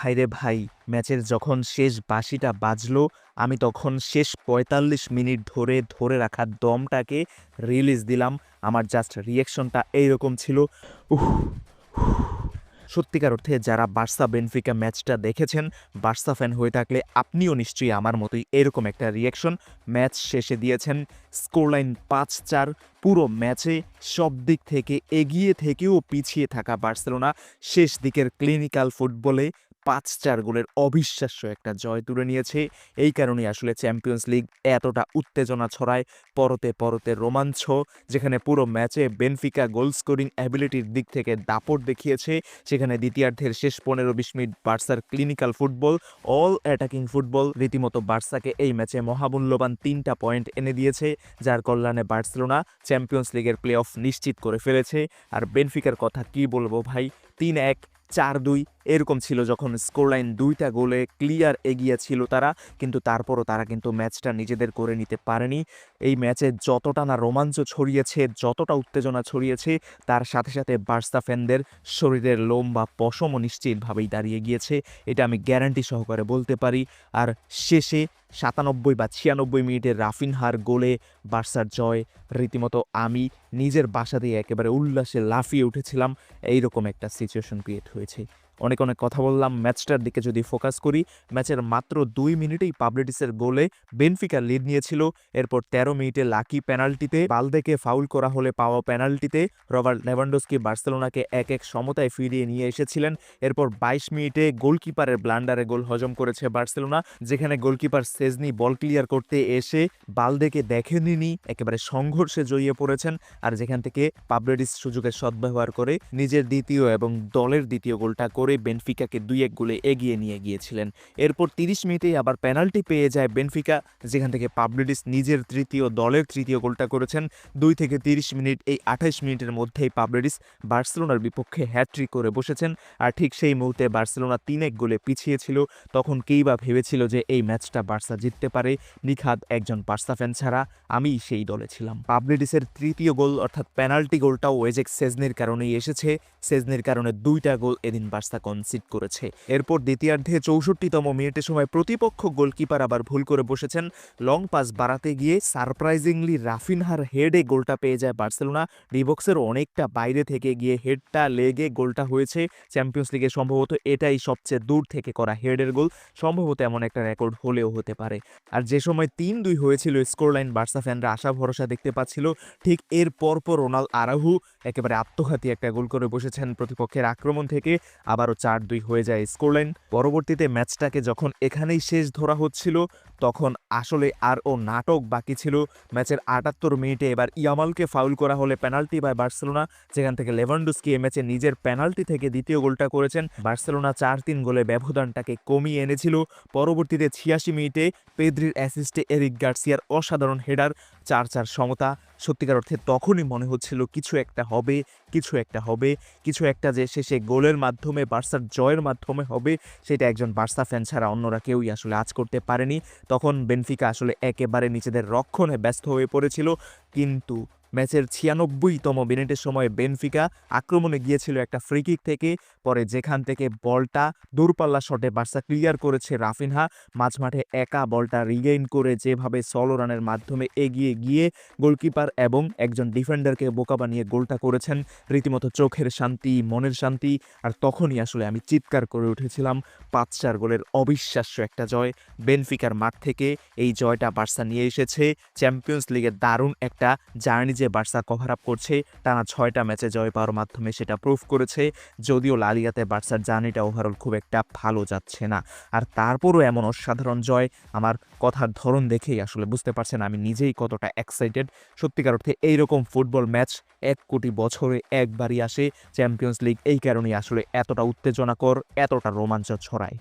ভাইরে ভাই, ম্যাচের যখন শেষ বাঁশিটা বাজলো, আমি তখন শেষ পঁয়তাল্লিশ মিনিট ধরে ধরে রাখা দমটাকে রিলিজ দিলাম। আমার জাস্ট রিয়েকশনটা এইরকম ছিল, উহ সত্যিকার অর্থে যারা বার্সা বেনফিকা ম্যাচটা দেখেছেন, বার্সা ফ্যান হয়ে থাকলে আপনিও নিশ্চয়ই আমার মতোই এরকম একটা রিয়াকশন ম্যাচ শেষে দিয়েছেন। স্কোরলাইন পাঁচ চার, পুরো ম্যাচে সব দিক থেকে এগিয়ে থেকেও পিছিয়ে থাকা বার্সেলোনা, শেষ দিকের ক্লিনিক্যাল ফুটবলে পাঁচ চার গোলের অবিশ্বাস্য একটা জয় তুলে নিয়েছে। এই কারণেই আসলে চ্যাম্পিয়ন্স লিগ এতটা উত্তেজনা ছড়ায় পরতে পরতে রোমাঞ্চ, যেখানে পুরো ম্যাচে বেনফিকা গোল স্কোরিং অ্যাবিলিটির দিক থেকে দাপট দেখিয়েছে। সেখানে দ্বিতীয়ার্ধের শেষ পনেরো বিশ মিনিট বার্সার clinical football all attacking football রীতিমতো বার্সাকে এই ম্যাচে মহামূল্যবান তিনটা পয়েন্ট এনে দিয়েছে, যার কল্যাণে বার্সেলোনা চ্যাম্পিয়ন্স লিগের প্লে অফ নিশ্চিত করে ফেলেছে। আর বেনফিকার কথা কি বলব ভাই? তিন এক, চার দুই এরকম ছিল যখন স্কোরলাইন দুইটা গোলে ক্লিয়ার এগিয়ে ছিল তারা, কিন্তু তারপরও তারা কিন্তু ম্যাচটা নিজেদের করে নিতে পারেনি। এই ম্যাচে যতটা না রোমাঞ্চ ছড়িয়েছে, যতটা উত্তেজনা ছড়িয়েছে, তার সাথে সাথে বার্সা ফ্যানদের শরীরের লোম বা পশমও নিশ্চিতভাবেই দাঁড়িয়ে গিয়েছে। এটা আমি গ্যারান্টি সহকারে বলতে পারি। আর শেষে সাতানব্বই বা ছিয়ানব্বই মিনিটের রাফিনহার গোলে বার্সার জয়। রীতিমতো আমি নিজের বাসাতেই একেবারে উল্লাসে লাফিয়ে উঠেছিলাম। এইরকম একটা সিচুয়েশন ক্রিয়েট হয়েছে। অনেক অনেক কথা বললাম। ম্যাচটার দিকে যদি ফোকাস করি, ম্যাচের মাত্র দুই মিনিটেই পাবলিটিসের গোলে বেনফিকা লিড নিয়েছিল। এরপর তেরো মিনিটে লাকি পেনাল্টিতে বালদেকে ফাউল করা হলে পাওয়া পেনাল্টিতে রবার্ট লেভানডোস্কি বার্সেলোনাকে এক এক সমতায় ফিরিয়ে নিয়ে এসেছিলেন। এরপর বাইশ মিনিটে গোলকিপারের ব্লান্ডারে গোল হজম করেছে বার্সেলোনা, যেখানে গোলকিপার সেজনি বল ক্লিয়ার করতে এসে বালদেকে দেখেনি একেবারে সংঘর্ষে জড়িয়ে পড়েছেন। আর যেখান থেকে পাবলিটিস সুযোগের সদ্ব্যবহার করে, নিজের দ্বিতীয় এবং দলের দ্বিতীয় গোলটা করে বেনফিকাকে দুই এক গোলে এগিয়ে নিয়ে গিয়েছিলেন। এরপর তিরিশ মিনিটেই আবার পেনাল্টি পেয়ে যায় বেনফিকা, যেখান থেকে পাবলিটিস নিজের তৃতীয় দলের তৃতীয় গোলটা করেছেন। দুই থেকে তিরিশ মিনিট, এই আঠাইশ মিনিটের মধ্যেই পাবলিটিস বার্সেলোনার বিপক্ষে হ্যাট্রিক করে বসেছেন। আর ঠিক সেই মুহূর্তে বার্সেলোনা তিন এক গোলে পিছিয়েছিল তখন কেই বা ভেবেছিল যে এই ম্যাচটা বার্সা জিততে পারে? নিখাদ একজন বার্সা ফ্যান ছাড়া আমি সেই দলে ছিলাম। পাবলিডিসের তৃতীয় গোল, অর্থাৎ পেনাল্টি গোলটাও ওয়েজেক সেজনের কারণেই এসেছে। সেজনের কারণে দুইটা গোল এদিন বার্সা কনসিড করেছে। এরপর দ্বিতীয়ার্ধে চৌষট্টিতম মিনিটের সময় প্রতিপক্ষ গোলকিপার আবার ভুল করে বসেছেন। লং পাস বাড়াতে গিয়ে সারপ্রাইজিংলি রাফিনহার হেডে গোলটা পেয়ে যায় বার্সেলোনা। ডিবক্সের অনেকটা বাইরে থেকে গিয়ে হেডটা লেগে গোলটা হয়েছে। চ্যাম্পিয়ন্স লিগে সম্ভবত এটাই সবচেয়ে দূর থেকে করা হেডের গোল। সম্ভবত এমন একটা রেকর্ড হলেও হতে পারে। আর যে সময় তিন দুই হয়েছিল স্কোরলাইন বার্সা ফ্যানরা আশা ভরসা দেখতে পাচ্ছিল, ঠিক এর পরপর রোনাল আরাহু একেবারে আত্মঘাতী একটা গোল করে বসেছেন প্রতিপক্ষের আক্রমণ থেকে। আবারও চার দুই হয়ে যায় স্কোরলাইন। পরবর্তীতে ম্যাচটাকে যখন এখানেই শেষ ধরা হচ্ছিল, তখন আসলে আর ও নাটক বাকি ছিল। ম্যাচের আটাত্তর মিনিটে এবার ইয়ামালকে ফাউল করা হলে পেনাল্টি বাই বার্সেলোনা, যেখান থেকে লেভানডুস্কি এ ম্যাচে নিজের পেনাল্টি থেকে দ্বিতীয় গোলটা করেছেন। বার্সেলোনা চার তিন গোলে ব্যবধানটাকে কমিয়ে এনেছিল। পরবর্তীতে ছিয়াশি মিনিটে পেদ্রির অ্যাসিস্টে এরিক গার্সিয়ার অসাধারণ হেডার চার চার সমতা। সত্যিকার অর্থে তখনই মনে হচ্ছিল কিছু একটা হবে, কিছু একটা হবে, কিছু একটা যে শেষে গোলের মাধ্যমে, বার্সার জয়ের মাধ্যমে হবে, সেটা একজন বার্সা ফ্যান ছাড়া অন্যরা কেউই আসলে আজ করতে পারেনি। তখন বেনফিকা আসলে একেবারে নিজেদের রক্ষণে ব্যস্ত হয়ে পড়েছিল। কিন্তু ম্যাচের ছিয়ানব্বইতম মিনিটের সময় বেনফিকা আক্রমণে গিয়েছিল একটা ফ্রিকিক থেকে। পরে যেখান থেকে বলটা দূরপাল্লা শটে বার্সা ক্লিয়ার করেছে রাফিনহা। মাঝমাঠে একা বলটা রিগেইন করে যেভাবে সলো রানের মাধ্যমে এগিয়ে গিয়ে গোলকিপার এবং একজন ডিফেন্ডারকে বোকা বানিয়ে গোলটা করেছেন, রীতিমতো চোখের শান্তি, মনের শান্তি। আর তখনই আসলে আমি চিৎকার করে উঠেছিলাম পাঁচ চার গোলের অবিশ্বাস্য একটা জয়। বেনফিকার মাঠ থেকে এই জয়টা বার্সা নিয়ে এসেছে। চ্যাম্পিয়ন্স লিগের দারুণ একটা জার্নি যে বার্সা কভার আপ করছে, টানা ছয়টা ম্যাচে জয় পাওয়ার মাধ্যমে সেটা প্রুফ করেছে। যদিও লালিয়াতে বার্সার জার্নিটা ওভারঅল খুব একটা ভালো যাচ্ছে না। আর তারপরও এমন অসাধারণ জয়, আমার কথার ধরন দেখেই আসলে বুঝতে পারছেন আমি নিজেই কতটা এক্সাইটেড সত্যিকার অর্থে এইরকম ফুটবল ম্যাচ এক কোটি বছরে একবারই আসে। চ্যাম্পিয়ন্স লিগ এই কারণেই আসলে এতটা উত্তেজনাকর, এতটা রোমাঞ্চ ছড়ায়।